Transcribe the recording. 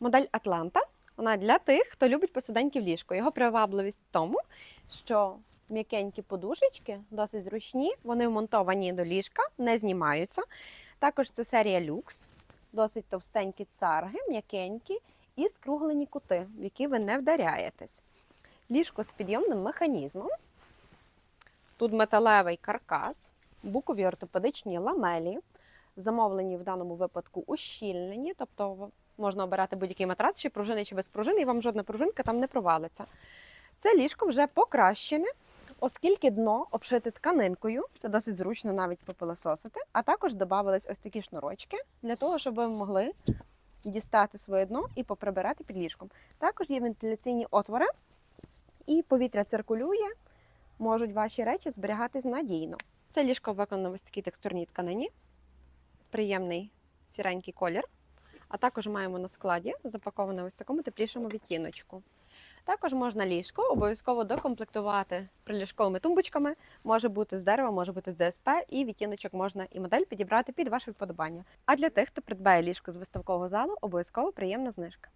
Модель Атланта. Вона для тих, хто любить посиденьки в ліжку. Його привабливість в тому, що м'якенькі подушечки, досить зручні, вони вмонтовані до ліжка, не знімаються. Також це серія люкс, досить товстенькі царги, м'якенькі і скруглені кути, в які ви не вдаряєтесь. Ліжко з підйомним механізмом. Тут металевий каркас, букові ортопедичні ламелі, замовлені в даному випадку ущільнені, тобто можна обирати будь-який матрац, чи пружини, чи без пружини, і вам жодна пружинка там не провалиться. Це ліжко вже покращене, оскільки дно обшите тканинкою, це досить зручно навіть попилососити, а також додавались ось такі шнурочки для того, щоб ви могли дістати своє дно і поприбирати під ліжком. Також є вентиляційні отвори, і повітря циркулює, можуть ваші речі зберігатись надійно. Це ліжко виконано в ось такій текстурній тканині, приємний сіренький колір. А також маємо на складі запаковане ось такому теплішому відтіночку. Також можна ліжко обов'язково докомплектувати приліжковими тумбочками. Може бути з дерева, може бути з ДСП, і відтіночок можна і модель підібрати під ваше вподобання. А для тих, хто придбає ліжко з виставкового залу, обов'язково приємна знижка.